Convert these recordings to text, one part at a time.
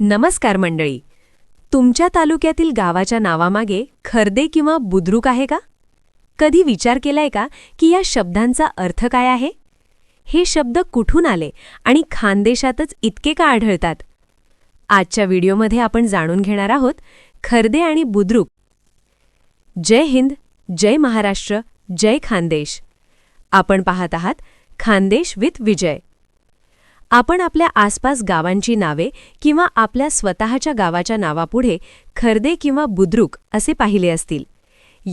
नमस्कार मंडळी. तुमच्या तालुक्यातील गावाच्या नावामागे खर्दे किंवा बुद्रुक आहे का? कधी विचार केलाय का की या शब्दांचा अर्थ काय आहे? हे शब्द कुठून आले आणि खानदेशातच इतके का आढळतात? आजच्या व्हिडिओमध्ये आपण जाणून घेणार आहोत खर्दे आणि बुद्रुक. जय हिंद जय महाराष्ट्र जय खानदेश. आपण पाहत आहात खानदेश विथ विजय. आपण आपल्या आसपास गावांची नावे किंवा आपल्या स्वतःच्या गावाच्या नावापुढे खर्दे किंवा बुद्रुक असे पाहिले असतील.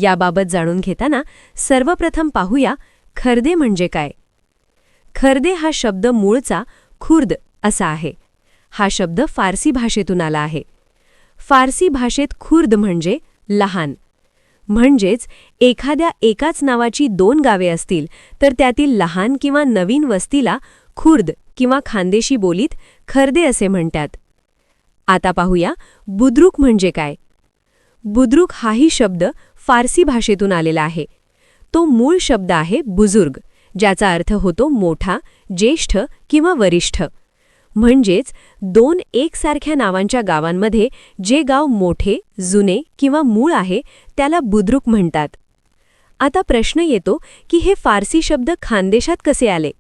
याबाबत जाणून घेताना सर्वप्रथम पाहूया खर्दे म्हणजे काय? खर्दे हा शब्द मूळचा खुर्द असा आहे. हा शब्द फारसी भाषेतून आला आहे. फारसी भाषेत खुर्द म्हणजे लहान. म्हणजेच एखाद्या एकाच नावाची दोन गावे असतील तर त्यातील लहान किंवा नवीन वस्तीला खुर्द किंवा खानदेशी बोलीत खर्दे असे म्हणतात. आता पाहूया बुद्रुक म्हणजे काय. बुद्रुक हाही शब्द फारसी भाषेतून आलेला आहे. तो मूळ शब्द आहे बुजुर्ग ज्याचा अर्थ होतो मोठा ज्येष्ठ किंवा वरिष्ठ. म्हणजेच दोन एकसारख्या नावांच्या गावांमध्ये जे गाव मोठे जुने किंवा मूळ आहे त्याला बुद्रुक म्हणतात. आता प्रश्न येतो की हे फारसी शब्द खानदेशात कसे आले?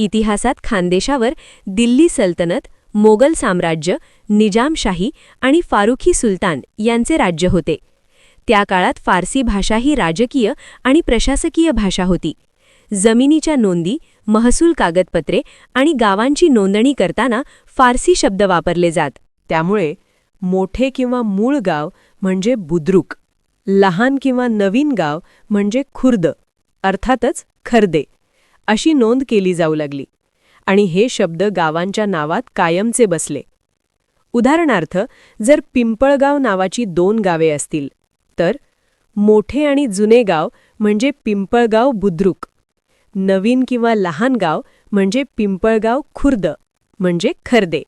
इतिहासात खानदेशावर दिल्ली सल्तनत मोगल साम्राज्य निजामशाही आणि फारुखी सुलतान यांचे राज्य होते. त्या काळात फारसी भाषा ही राजकीय आणि प्रशासकीय भाषा होती. जमिनीच्या नोंदी महसूल कागदपत्रे आणि गावांची नोंदणी करताना फारसी शब्द वापरले जात. त्यामुळे मोठे किंवा मूळ गाव म्हणजे बुद्रुक लहान किंवा नवीन गाव म्हणजे खुर्द अर्थातच खर्दे. अशी नोंद केली जाऊ लागली. आणि हे शब्द गावांच्या नावात कायमचे बसले. उदाहरणार्थ जर पिंपळगाव नावाची दोन गावे असतील तर मोठे आणि जुने गाव म्हणजे पिंपळगाव बुद्रुक नवीन किंवा लहान गाव म्हणजे पिंपळगाव खुर्द म्हणजे खर्दे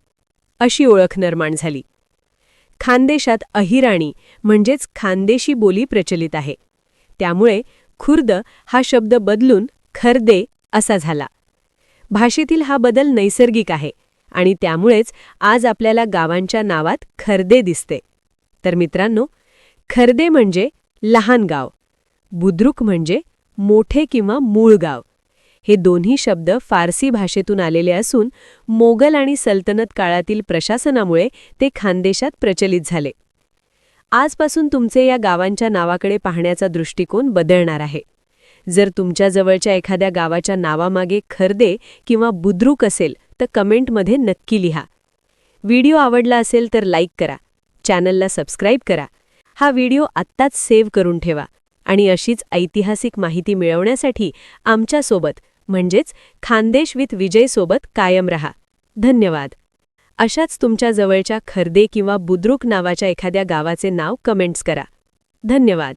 अशी ओळख निर्माण झाली. खानदेशात अहिराणी म्हणजेच खानदेशी बोली प्रचलित आहे. त्यामुळे खुर्द हा शब्द बदलून खर्दे असा झाला. भाषेतील हा बदल नैसर्गिक आहे आणि त्यामुळेच आज आपल्याला गावांच्या नावात खर्दे दिसते. तर मित्रांनो खर्दे म्हणजे लहान गाव बुद्रुक म्हणजे मोठे किंवा मूळ गाव. हे दोन्ही शब्द फारसी भाषेतून आलेले असून मोगल आणि सल्तनत काळातील प्रशासनामुळे ते खानदेशात प्रचलित झाले. आजपासून तुमचे या गावांच्या नावाकडे पाहण्याचा दृष्टिकोन बदलणार आहे. जर तुमच्या जवळच्या एखाद्या गावाच्या नावामागे खर्दे किंवा बुद्रुक असेल तर कमेंटमध्ये नक्की लिहा. व्हिडिओ आवडला असेल तर लाईक करा. चॅनलला सबस्क्राईब करा. हा व्हिडिओ आत्ताच सेव्ह करून ठेवा आणि अशीच ऐतिहासिक माहिती मिळवण्यासाठी आमच्यासोबत म्हणजेच खानदेश विथ विजयसोबत कायम रहा. धन्यवाद. अशाच तुमच्या जवळच्या खर्दे किंवा बुद्रुक नावाच्या एखाद्या गावाचे नाव कमेंट्स करा. धन्यवाद.